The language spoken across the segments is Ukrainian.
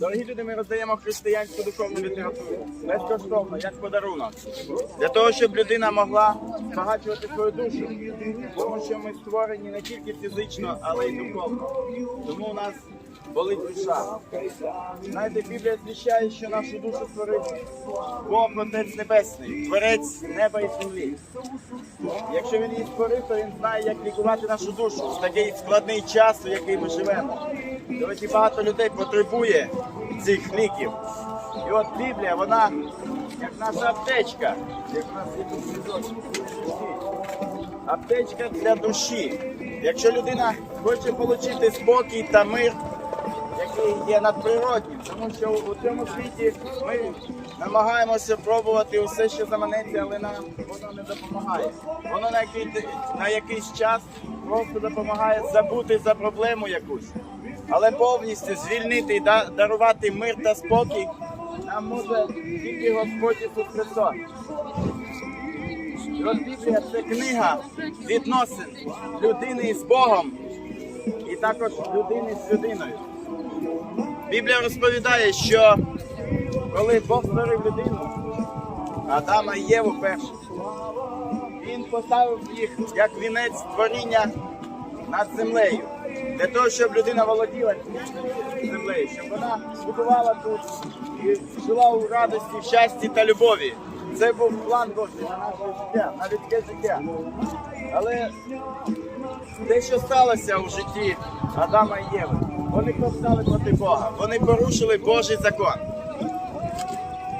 Дорогі люди, ми роздаємо християнську духовну літературу безкоштовно, як подарунок. Для того, щоб людина могла збагачувати свою душу. Тому що ми створені не тільки фізично, але й духовно. Тому у нас болить душа. Знаєте, Біблія звіщає, що нашу душу створив Бог Отець Небесний, Творець неба і землі. Якщо він її створив, то він знає, як лікувати нашу душу в такий складний час, у який ми живемо. Сьогодні багато людей потребує цих ліків. І от Біблія, вона як наша аптечка, як у нас є тут. Аптечка для душі. Якщо людина хоче отримати спокій та мир, який є надприроднім, тому що у цьому світі ми намагаємося пробувати усе, що заманеться, але нам воно не допомагає. Воно на, який, на якийсь час просто допомагає забути за проблему якусь. Але повністю звільнити і дарувати мир та спокій нам може тільки Господь Ісус Христос. Біблія це книга відносин людини із Богом і також людини з людиною. Біблія розповідає, що коли Бог створив людину, Адама і Єву перших, він поставив їх як вінець творіння над землею. Для того, щоб людина володіла землею, щоб вона будувала тут і жила у радості, щасті та любові. Це був план Божий на наше життя, на людське життя. Але те, що сталося у житті Адама і Єви, вони повстали проти Бога, вони порушили Божий закон.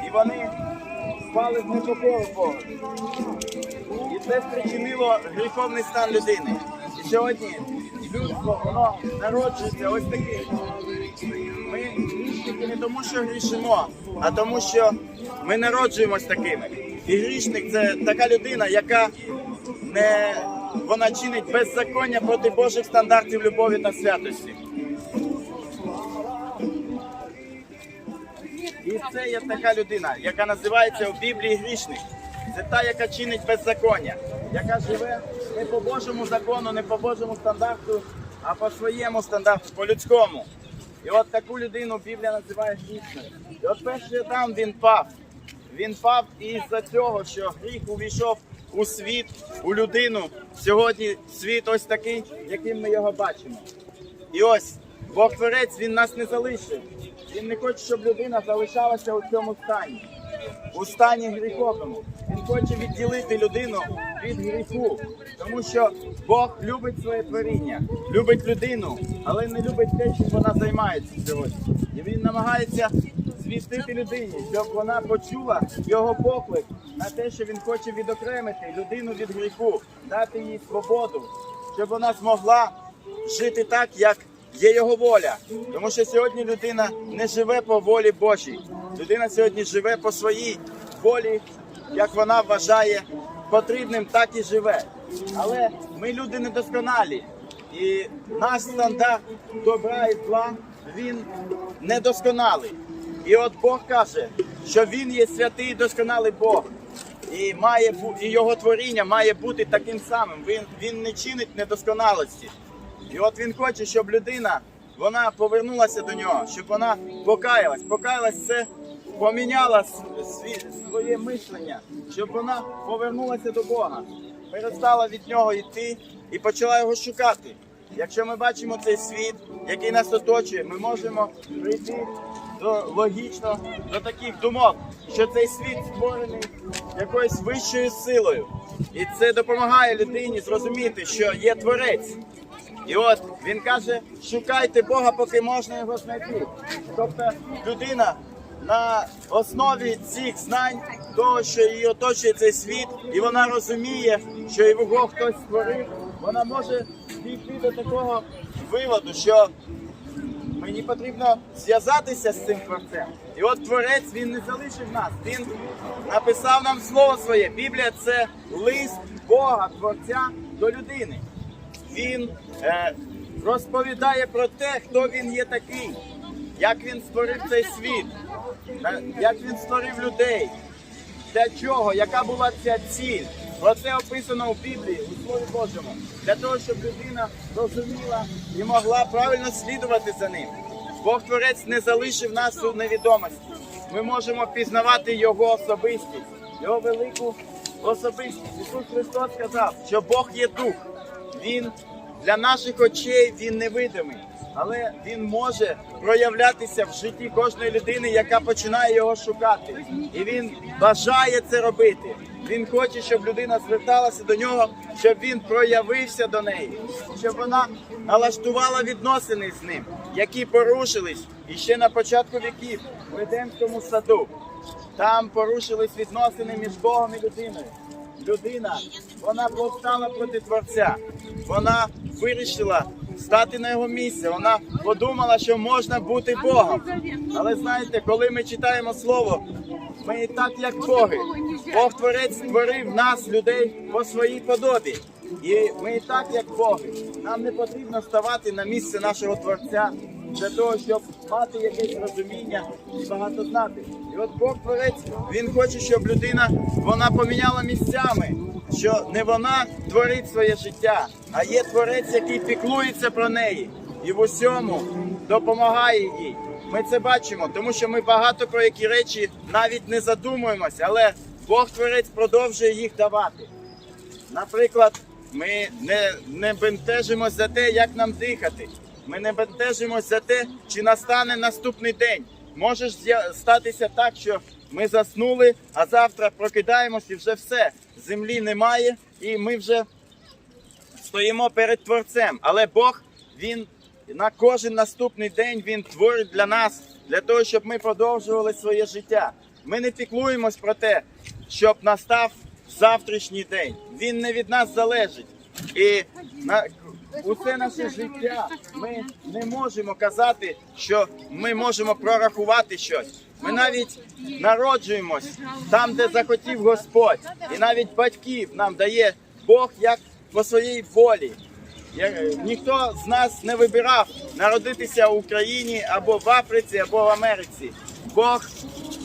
І вони впали в непокору Бога. І це спричинило гріховний стан людини. І сьогодні людство, воно народжується ось таким. Ми грішники не тому, що грішимо, а тому, що ми народжуємось такими. І грішник це така людина, яка не вона чинить беззаконня проти Божих стандартів любові та святості. І це є така людина, яка називається у Біблії грішник. Це та, яка чинить беззаконня, яка живе не по Божому закону, не по Божому стандарту, а по своєму стандарту, по людському. І от таку людину Біблія називає грішною. І от перший Адам він пав. Він пав із-за цього, що гріх увійшов у світ, у людину. Сьогодні світ ось такий, яким ми його бачимо. І ось Бог Творець, він нас не залишив. Він не хоче, щоб людина залишалася у цьому стані, у стані гріховному. Він хоче відділити людину від гріху, тому що Бог любить своє творіння, любить людину, але не любить те, чим вона займається сьогодні. І він намагається звістити людині, щоб вона почула його поклик на те, що він хоче відокремити людину від гріху, дати їй свободу, щоб вона змогла жити так, як є його воля. Тому що сьогодні людина не живе по волі Божій. Людина сьогодні живе по своїй волі, як вона вважає потрібним, так і живе. Але ми люди недосконалі. І наш стандарт добра і зла, він недосконалий. І от Бог каже, що він є святий і досконалий Бог. І має і його творіння має бути таким самим. Він, він не чинить недосконалості. І от він хоче, щоб людина вона повернулася до нього, щоб вона покаялась. Покаялась це поміняла своє мислення, щоб вона повернулася до Бога, перестала від нього йти і почала його шукати. Якщо ми бачимо цей світ, який нас оточує, ми можемо прийти до логічно до таких думок, що цей світ створений якоюсь вищою силою. І це допомагає людині зрозуміти, що є творець. І от він каже: шукайте Бога, поки можна його знайти. Тобто людина на основі цих знань, того, що її оточує цей світ, і вона розуміє, що його хтось створив, вона може дійти до такого виводу, що мені потрібно зв'язатися з цим творцем. І от творець він не залишив нас. Він написав нам слово своє. Біблія це лист Бога, творця до людини. Він розповідає про те, хто він є такий, як він створив цей світ, е, як він створив людей, для чого, яка була ця ціль. Про це описано у Біблії, у Слові Божому, для того, щоб людина розуміла і могла правильно слідувати за ним. Бог Творець не залишив нас у невідомості. Ми можемо пізнавати Його особистість, Його велику особистість. Ісус Христос сказав, що Бог є дух. Він для наших очей він невидимий, але він може проявлятися в житті кожної людини, яка починає його шукати. І він бажає це робити. Він хоче, щоб людина зверталася до нього, щоб він проявився до неї, щоб вона налаштувала відносини з ним, які порушились іще на початку віків в Едемському саду. Там порушились відносини між Богом і людиною. Людина, вона повстала проти Творця. Вона вирішила стати на його місце. Вона подумала, що можна бути Богом. Але знаєте, коли ми читаємо слово, ми так як Боги. Бог Творець створив нас, людей, по своїй подобі. І ми так як Боги. Нам не потрібно ставати на місце нашого Творця для того, щоб мати якесь розуміння і багато знати. І от Бог Творець, він хоче, щоб людина вона поміняла місцями, що не вона творить своє життя, а є творець, який піклується про неї і в усьому допомагає їй. Ми це бачимо, тому що ми багато про які речі навіть не задумуємося, але Бог Творець продовжує їх давати. Наприклад, ми не, не бентежимось за те, як нам дихати. Ми не бентежимось за те, чи настане наступний день. Може статися так, що ми заснули, а завтра прокидаємось і вже все. Землі немає, і ми вже стоїмо перед Творцем. Але Бог, Він на кожен наступний день Він творить для нас, для того, щоб ми продовжували своє життя. Ми не піклуємось про те, щоб настав завтрашній день. Він не від нас залежить. І на усе наше життя ми не можемо казати, що ми можемо прорахувати щось. Ми навіть народжуємось там, де захотів Господь, і навіть батьків нам дає Бог як по своїй волі. Ніхто з нас не вибирав народитися в Україні або в Африці, або в Америці. Бог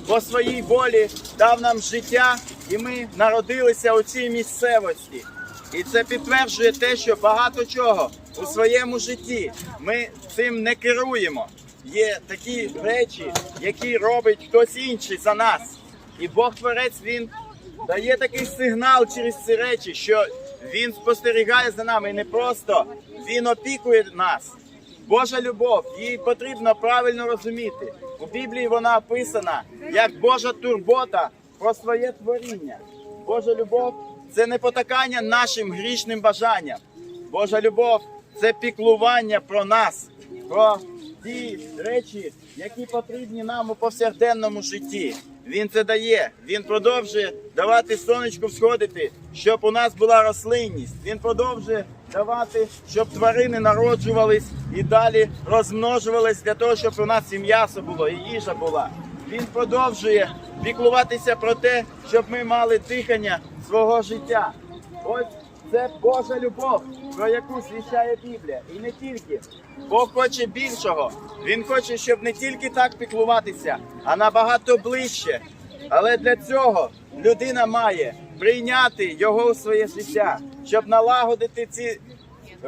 по своїй волі дав нам життя, і ми народилися у цій місцевості. І це підтверджує те, що багато чого у своєму житті ми цим не керуємо. Є такі речі, які робить хтось інший за нас. І Бог Творець він дає такий сигнал через ці речі, що він спостерігає за нами і не просто він опікує нас. Божа любов, її потрібно правильно розуміти. У Біблії вона описана як Божа турбота про своє творіння. Божа любов це не потакання нашим грішним бажанням. Божа любов це піклування про нас, про ті речі, які потрібні нам у повсякденному житті. Він це дає. Він продовжує давати сонечку всходити, щоб у нас була рослинність. Він продовжує давати, щоб тварини народжувались і далі розмножувались для того, щоб у нас і м'ясо було, і їжа була. Він продовжує піклуватися про те, щоб ми мали дихання свого життя. Ось це Божа любов, про яку свідчає Біблія. І не тільки. Бог хоче більшого. Він хоче, щоб не тільки так піклуватися, а набагато ближче. Але для цього людина має прийняти його у своє життя, щоб налагодити ці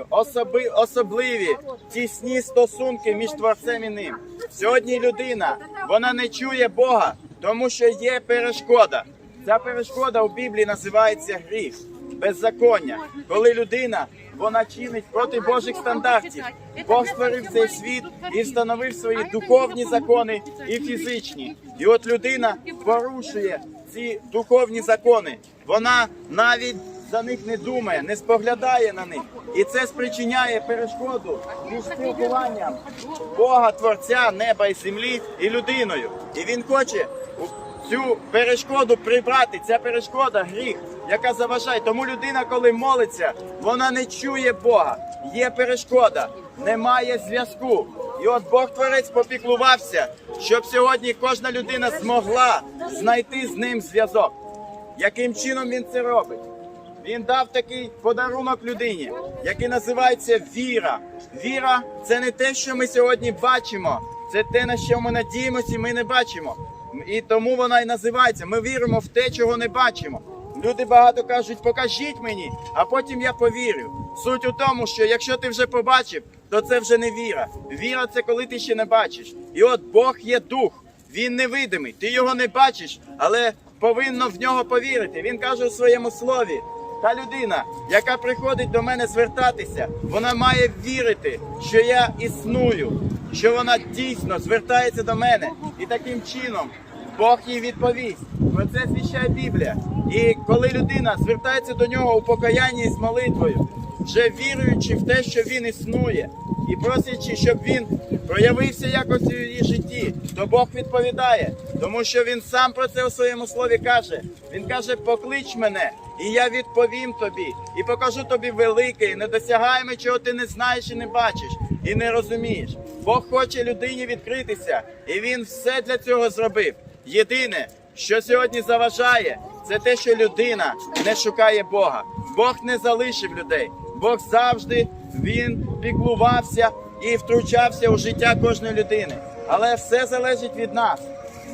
особи, особливі тісні стосунки між творцем і ним. Сьогодні людина вона не чує Бога, тому що є перешкода. Ця перешкода у Біблії називається гріх, беззаконня. Коли людина вона чинить проти Божих стандартів. Бог створив цей світ і встановив свої духовні закони і фізичні. І от людина порушує ці духовні закони. Вона навіть за них не думає, не споглядає на них. І це спричиняє перешкоду між спілкуванням Бога, Творця, неба і землі і людиною. І він хоче цю перешкоду прибрати. Ця перешкода гріх, яка заважає. Тому людина, коли молиться, вона не чує Бога. Є перешкода, немає зв'язку. І от Бог Творець попіклувався, щоб сьогодні кожна людина змогла знайти з ним зв'язок. Яким чином він це робить? Він дав такий подарунок людині, який називається віра. Віра це не те, що ми сьогодні бачимо, це те, на що ми надіємося, і ми не бачимо. І тому вона і називається. Ми віримо в те, чого не бачимо. Люди багато кажуть, покажіть мені, а потім я повірю. Суть у тому, що якщо ти вже побачив, то це вже не віра. Віра це коли ти ще не бачиш. І от Бог є дух, він невидимий. Ти його не бачиш, але повинно в нього повірити. Він каже у своєму слові. Та людина, яка приходить до мене звертатися, вона має вірити, що я існую, що вона дійсно звертається до мене. І таким чином Бог їй відповість. Про це звіщає Біблія. І коли людина звертається до нього у покаянні з молитвою, вже віруючи в те, що він існує, і просячи, щоб він проявився якось у її житті, то Бог відповідає, тому що він сам про це у своєму слові каже. Він каже: поклич мене, і я відповім тобі, і покажу тобі велике, і недосягаємо, чого ти не знаєш і не бачиш, і не розумієш. Бог хоче людині відкритися, і він все для цього зробив. Єдине, що сьогодні заважає, це те, що людина не шукає Бога. Бог не залишив людей. Бог завжди він піклувався і втручався у життя кожної людини. Але все залежить від нас.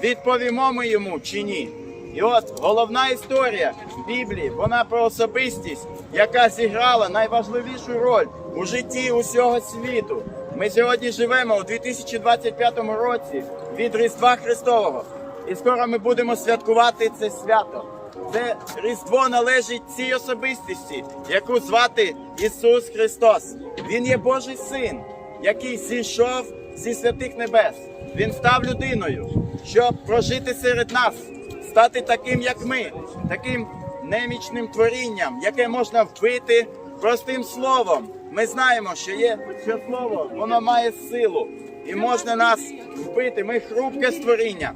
Відповімо ми йому чи ні. І от головна історія Біблії, вона про особистість, яка зіграла найважливішу роль у житті усього світу. Ми сьогодні живемо у 2025 році від Різдва Христового. І скоро ми будемо святкувати це свято. Це Різдво належить цій особистості, яку звати Ісус Христос. Він є Божий син, який зійшов зі святих небес. Він став людиною, щоб прожити серед нас, стати таким, як ми, таким немічним творінням, яке можна вбити простим словом. Ми знаємо, що є що слово, воно має силу і можна нас вбити. Ми хрупке створіння.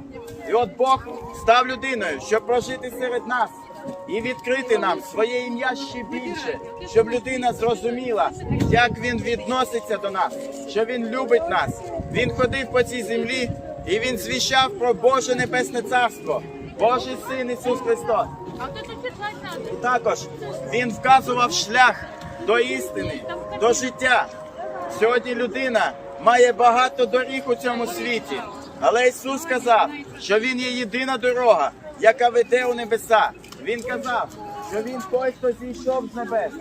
І от Бог став людиною, щоб прожити серед нас і відкрити нам своє ім'я ще більше, щоб людина зрозуміла, як він відноситься до нас, що він любить нас. Він ходив по цій землі і він звіщав про Боже Небесне Царство, Божий Син Ісус Христос. І також він вказував шлях до істини, до життя. Сьогодні людина має багато доріг у цьому світі, але Ісус сказав, що Він є єдина дорога, яка веде у небеса. Він казав, що він той, хто зійшов з небес.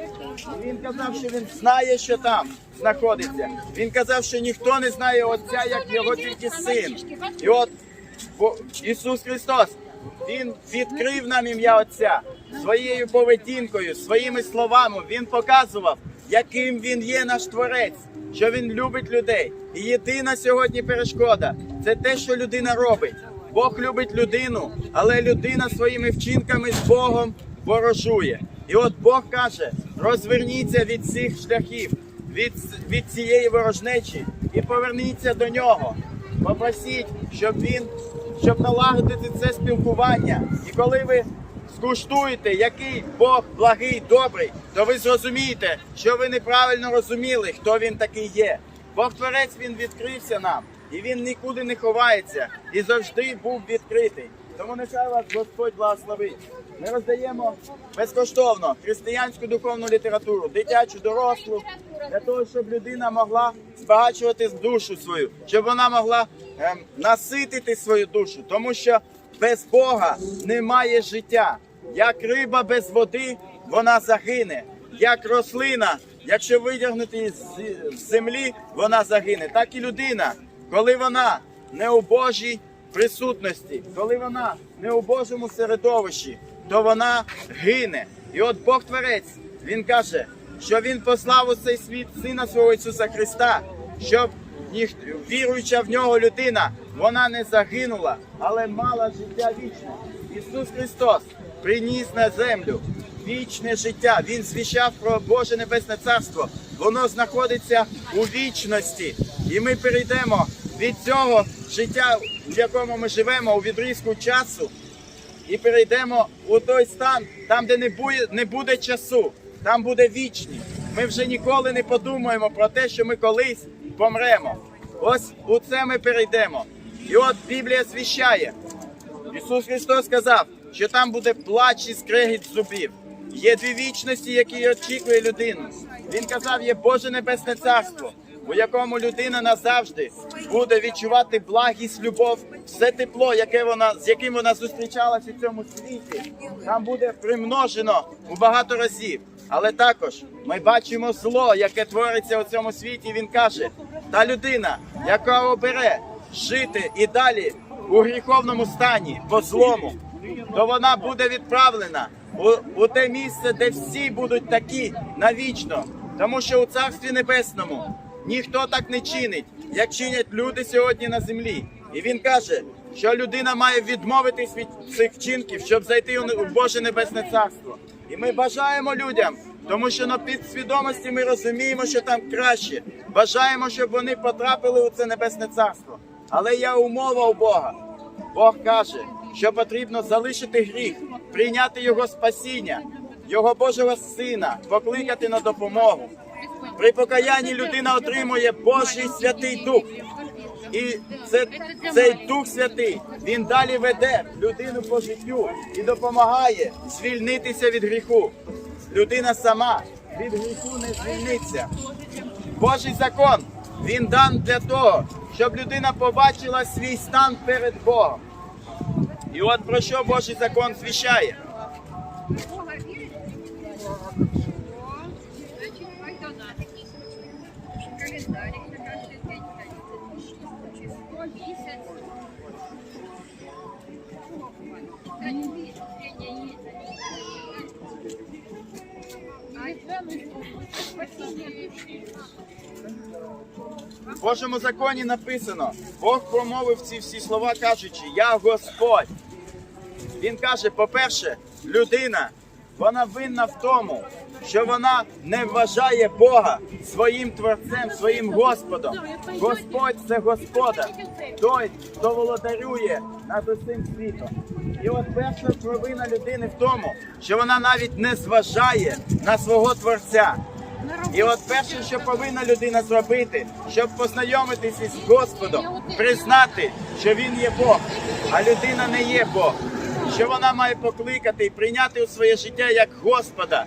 Він казав, що він знає, що там знаходиться. Він казав, що ніхто не знає Отця, як його тільки син. І от Ісус Христос, Він відкрив нам ім'я Отця своєю поведінкою, своїми словами. Він показував, яким Він є наш Творець, що Він любить людей. І єдина сьогодні перешкода це те, що людина робить. Бог любить людину, але людина своїми вчинками з Богом ворожує. І от Бог каже: розверніться від цих шляхів, від, від цієї ворожнечі і поверніться до нього. Попросіть, щоб він, щоб налагодити це спілкування. І коли ви скуштуєте, який Бог благий, добрий, то ви зрозумієте, що ви неправильно розуміли, хто він такий є. Бог Творець він відкрився нам, і він нікуди не ховається, і завжди був відкритий. Тому нехай вас Господь благословить. Ми роздаємо безкоштовно християнську духовну літературу, дитячу, дорослу, для того, щоб людина могла збагачувати душу свою, щоб вона могла наситити свою душу, тому що без Бога немає життя. Як риба без води, вона загине. Як рослина, якщо з з землі, вона загине. Так і людина, коли вона не у Божій присутності, коли вона не у Божому середовищі, то вона гине. І от Бог Творець, Він каже, що Він послав у цей світ Сина свого Ісуса Христа, щоб ніх, віруюча в нього людина, вона не загинула, але мала життя вічне. Ісус Христос приніс на землю вічне життя. Він звіщав про Боже Небесне Царство. Воно знаходиться у вічності. І ми перейдемо від цього життя, в якому ми живемо, у відрізку часу, і перейдемо у той стан, там, де не буде, не буде часу, там буде вічність. Ми вже ніколи не подумаємо про те, що ми колись помремо. Ось у це ми перейдемо. І от Біблія звіщає. Ісус Христос сказав, що там буде плач і скрегіт зубів. Є дві вічності, які очікує людину. Він казав, є Боже Небесне Царство, у якому людина назавжди буде відчувати благість, любов, все тепло, яке вона, з яким вона зустрічалася в цьому світі. Там буде примножено у багато разів. Але також ми бачимо зло, яке твориться у цьому світі. Він каже: та людина, яка обере жити і далі у гріховному стані, по злому, то вона буде відправлена у, у те місце, де всі будуть такі навічно. Тому що у Царстві Небесному ніхто так не чинить, як чинять люди сьогодні на землі. І він каже, що людина має відмовитись від цих вчинків, щоб зайти у Боже Небесне Царство. І ми бажаємо людям, тому що на підсвідомості ми розуміємо, що там краще. Бажаємо, щоб вони потрапили у це небесне царство. Але є умова у Бога. Бог каже, що потрібно залишити гріх, прийняти його спасіння, його Божого Сина, покликати на допомогу. При покаянні людина отримує Божий Святий Дух. І це, цей Дух Святий він далі веде людину по життю і допомагає звільнитися від гріху. Людина сама від гріху не звільниться. Божий закон він дан для того, щоб людина побачила свій стан перед Богом. І от про що Божий закон звіщає. В Божому законі написано, Бог промовив ці всі слова, кажучи, я Господь. Він каже, по-перше, людина, вона винна в тому, що вона не вважає Бога своїм творцем, своїм Господом. Господь це Господар, той, хто володарює над усім світом. І от перша провина людини в тому, що вона навіть не зважає на свого творця. І от перше, що повинна людина зробити, щоб познайомитися з Господом, признати, що він є Бог, а людина не є Бог, що вона має покликати і прийняти у своє життя як Господа.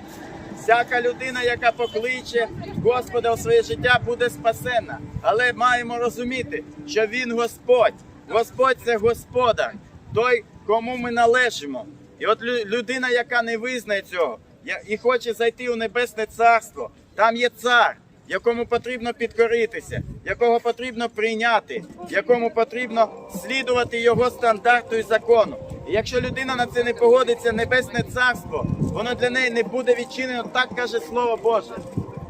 Всяка людина, яка покличе Господа у своє життя, буде спасена. Але маємо розуміти, що Він Господь. Господь це Господар, той, кому ми належимо. І от людина, яка не визнає цього і хоче зайти у небесне царство, там є цар, якому потрібно підкоритися, якого потрібно прийняти, якому потрібно слідувати його стандарту і закону. І якщо людина на це не погодиться, небесне царство, воно для неї не буде відчинено, так каже Слово Боже.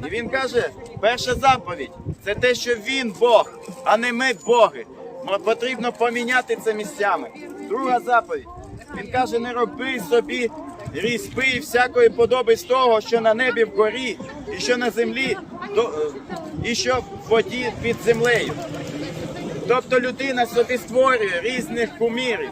І він каже: перша заповідь це те, що він Бог, а не ми боги. Потрібно поміняти це місцями. Друга заповідь. Він каже: не роби собі різьби і всякої подоби з того, що на небі вгорі, і що на землі, то, і що в воді під землею. Тобто людина собі створює різних кумірів,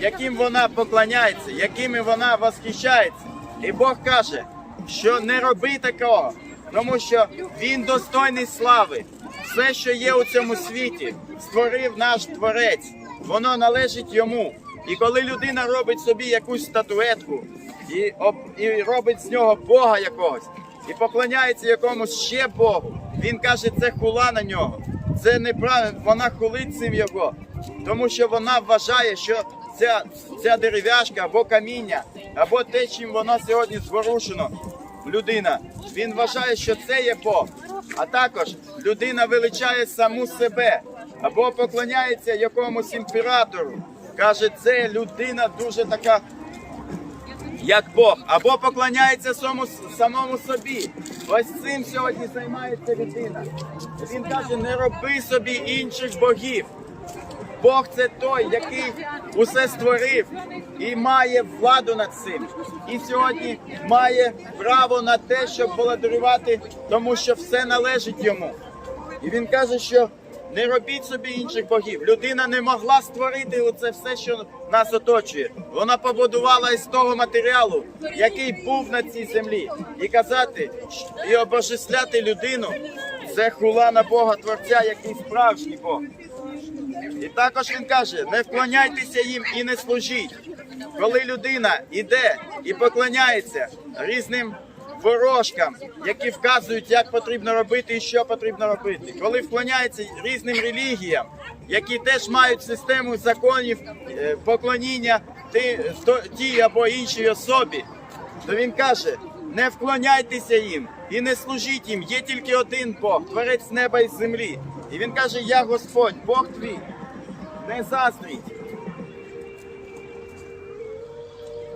яким вона поклоняється, якими вона восхищається. І Бог каже, що не роби такого, тому що Він достойний слави. Все, що є у цьому світі, створив наш творець. Воно належить йому. І коли людина робить собі якусь статуетку і, і робить з нього Бога якогось, і поклоняється якомусь ще Богу, він каже, це хула на нього. Це неправильно, вона хулить цим його, тому що вона вважає, що ця, ця дерев'яшка або каміння, або те, чим вона сьогодні зворушено, людина. Він вважає, що це є Бог. А також людина величає саму себе або поклоняється якомусь імператору. Каже, це людина дуже така як Бог, або поклоняється самому, самому собі. Ось цим сьогодні займається людина. Він каже, не роби собі інших богів. Бог це той, який усе створив і має владу над цим. І сьогодні має право на те, щоб володарювати, тому що все належить йому. І він каже, що не робіть собі інших богів. Людина не могла створити оце все, що нас оточує. Вона побудувала із того матеріалу, який був на цій землі, і казати і обожествляти людину це хула на Бога Творця, який справжній Бог. І також він каже: не вклоняйтеся їм і не служіть. Коли людина іде і поклоняється різним ворожкам, які вказують, як потрібно робити і що потрібно робити, коли вклоняється різним релігіям, які теж мають систему законів е, поклоніння тій або іншій особі, то він каже: Не вклоняйтеся їм і не служіть їм. Є тільки один Бог, творець неба і землі. І він каже: Я Господь, Бог твій. Не заздріть.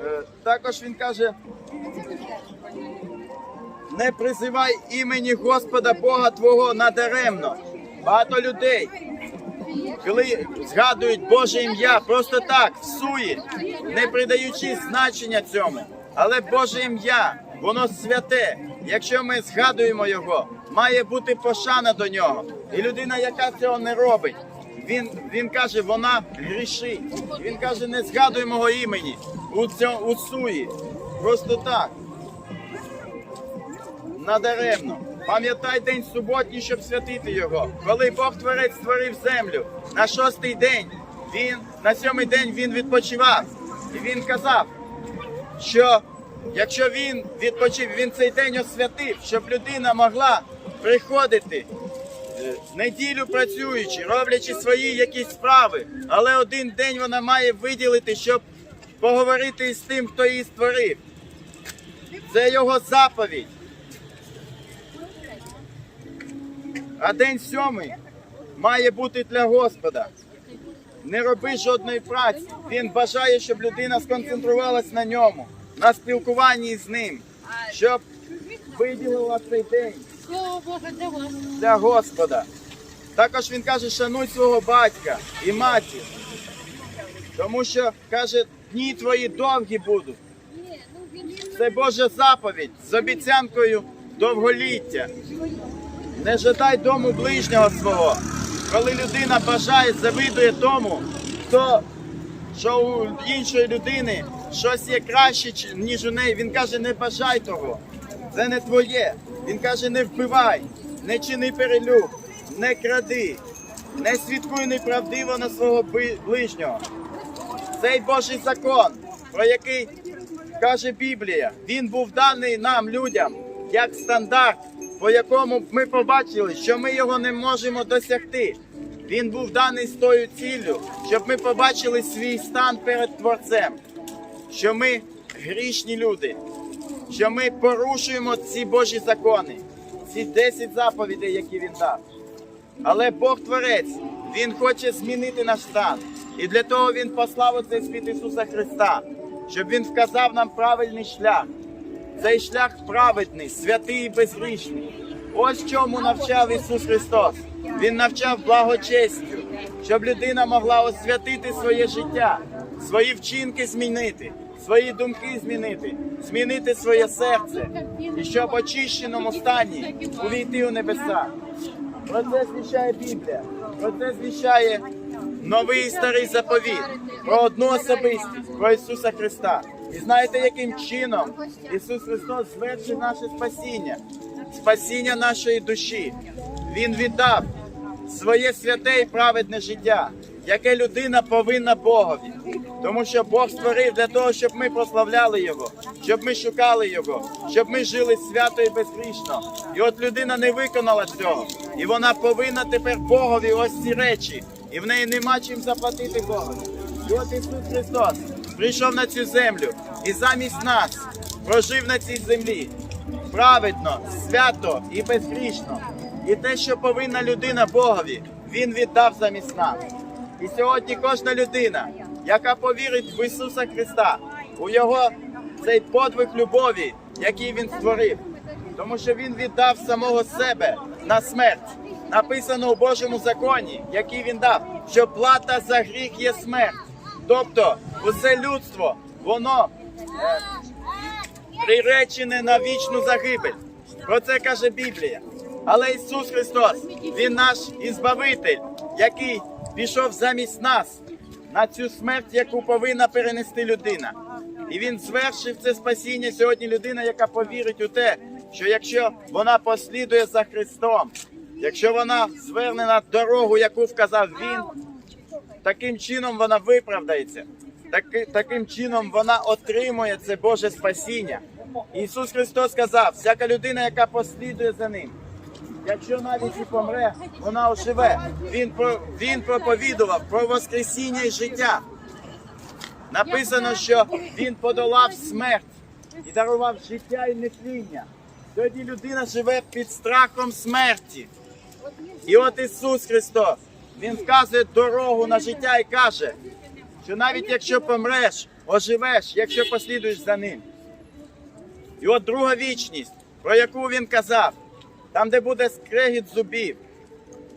Е, Також він каже: не призивай імені Господа Бога Твого надаремно. Багато людей, коли згадують Боже ім'я, просто так, всує, не придаючи значення цьому. Але Боже ім'я, воно святе. Якщо ми згадуємо його, має бути пошана до нього. І людина, яка цього не робить, він, він каже, вона грішить. Він каже, не згадуй мого імені у, цьому, у суї. Просто так надаремно. Пам'ятай день суботній, щоб святити його. Коли Бог Творець створив землю на шостий день, він на сьомий день він відпочивав. І він казав, що якщо він відпочив, він цей день освятив, щоб людина могла приходити е, неділю працюючи, роблячи свої якісь справи, але один день вона має виділити, щоб поговорити з тим, хто її створив. Це його заповідь. А день сьомий має бути для Господа. Не роби жодної праці. Він бажає, щоб людина сконцентрувалась на ньому, на спілкуванні з ним, щоб виділила цей день для Господа. Також він каже, шануй свого батька і матір. Тому що каже, дні твої довгі будуть. Це Божа заповідь з обіцянкою довголіття. Не жадай дому ближнього свого. Коли людина бажає, завидує тому, хто що у іншої людини щось є краще, ніж у неї. Він каже, не бажай того. Це не твоє. Він каже, не вбивай, не чини перелюб, не кради, не свідкуй неправдиво на свого ближнього. Цей Божий закон, про який каже Біблія, він був даний нам, людям, як стандарт, по якому ми побачили, що ми його не можемо досягти. Він був даний з тою ціллю, щоб ми побачили свій стан перед Творцем, що ми грішні люди, що ми порушуємо ці Божі закони, ці 10 заповідей, які він дав. Але Бог Творець, Він хоче змінити наш стан. І для того Він послав у цей світ Ісуса Христа, щоб Він вказав нам правильний шлях. Цей шлях праведний, святий і безгрішний. Ось чому навчав Ісус Христос. Він навчав благочестю, щоб людина могла освятити своє життя, свої вчинки змінити, свої думки змінити, змінити своє серце, і щоб в очищеному стані увійти у небеса. Про це звіщає Біблія, про це звіщає новий і старий заповіт, про одну особистість, про Ісуса Христа. І знаєте, яким чином Ісус Христос звершив наше спасіння, спасіння нашої душі. Він віддав своє святе і праведне життя, яке людина повинна Богові. Тому що Бог створив для того, щоб ми прославляли Його, щоб ми шукали Його, щоб ми жили свято і безгрішно. І от людина не виконала цього. І вона повинна тепер Богові ось ці речі. І в неї нема чим заплатити Богові. І от Ісус Христос прийшов на цю землю і замість нас прожив на цій землі праведно, свято і безгрішно. І те, що повинна людина Богові, Він віддав замість нас. І сьогодні кожна людина, яка повірить в Ісуса Христа, у Його цей подвиг любові, який Він створив, тому що Він віддав самого себе на смерть. Написано у Божому законі, який він дав, що плата за гріх є смерть. Тобто, усе людство, воно е, приречене на вічну загибель. Про це каже Біблія. Але Ісус Христос, Він наш Ізбавитель, який пішов замість нас на цю смерть, яку повинна перенести людина. І Він звершив це спасіння сьогодні людина, яка повірить у те, що якщо вона послідує за Христом, якщо вона зверне на дорогу, яку вказав Він, таким чином вона виправдається. Таки, таким чином вона отримує це Боже спасіння. Ісус Христос сказав, всяка людина, яка послідує за ним, якщо навіть і помре, вона оживе. Він, він проповідував про Воскресіння і життя. Написано, що Він подолав смерть і дарував життя і нетління. Сьогодні людина живе під страхом смерті. І от Ісус Христос, Він вказує дорогу на життя і каже, що навіть якщо помреш, оживеш, якщо послідуєш за ним. І от друга вічність, про яку він казав, там, де буде скрегіт зубів,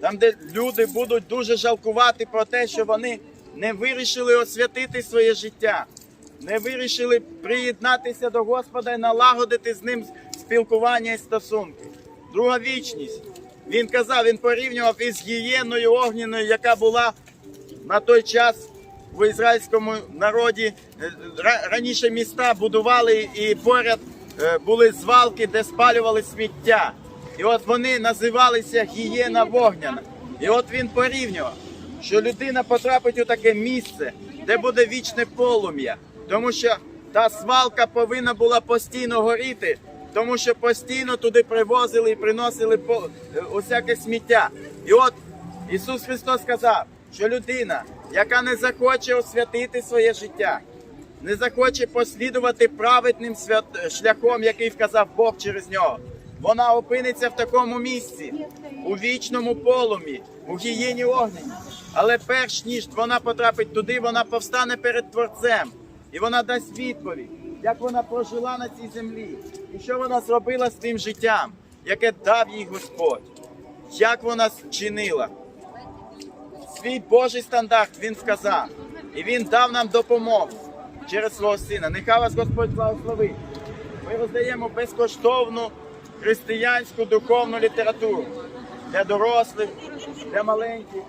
там, де люди будуть дуже жалкувати про те, що вони не вирішили освятити своє життя, не вирішили приєднатися до Господа і налагодити з ним спілкування і стосунки. Друга вічність. Він казав, він порівнював із гієною огняною, яка була на той час в ізраїльському народі. Е, Раніше міста будували і поряд е, були звалки, де спалювали сміття. І от вони називалися гієна вогняна. І от він порівнював, що людина потрапить у таке місце, де буде вічне полум'я, тому що та свалка повинна була постійно горіти, тому що постійно туди привозили і приносили е, усяке сміття. І от Ісус Христос сказав, що людина, яка не захоче освятити своє життя, не захоче послідувати праведним свят... шляхом, який вказав Бог через нього, вона опиниться в такому місці, у вічному полумі, у гієні огнені. Але перш ніж вона потрапить туди, вона повстане перед Творцем. І вона дасть відповідь, як вона прожила на цій землі, і що вона зробила з тим життям, яке дав їй Господь, як вона чинила. Свій Божий стандарт він сказав, і він дав нам допомогу через свого сина. Нехай вас Господь благословить. Ми роздаємо безкоштовну християнську духовну літературу для дорослих, для маленьких,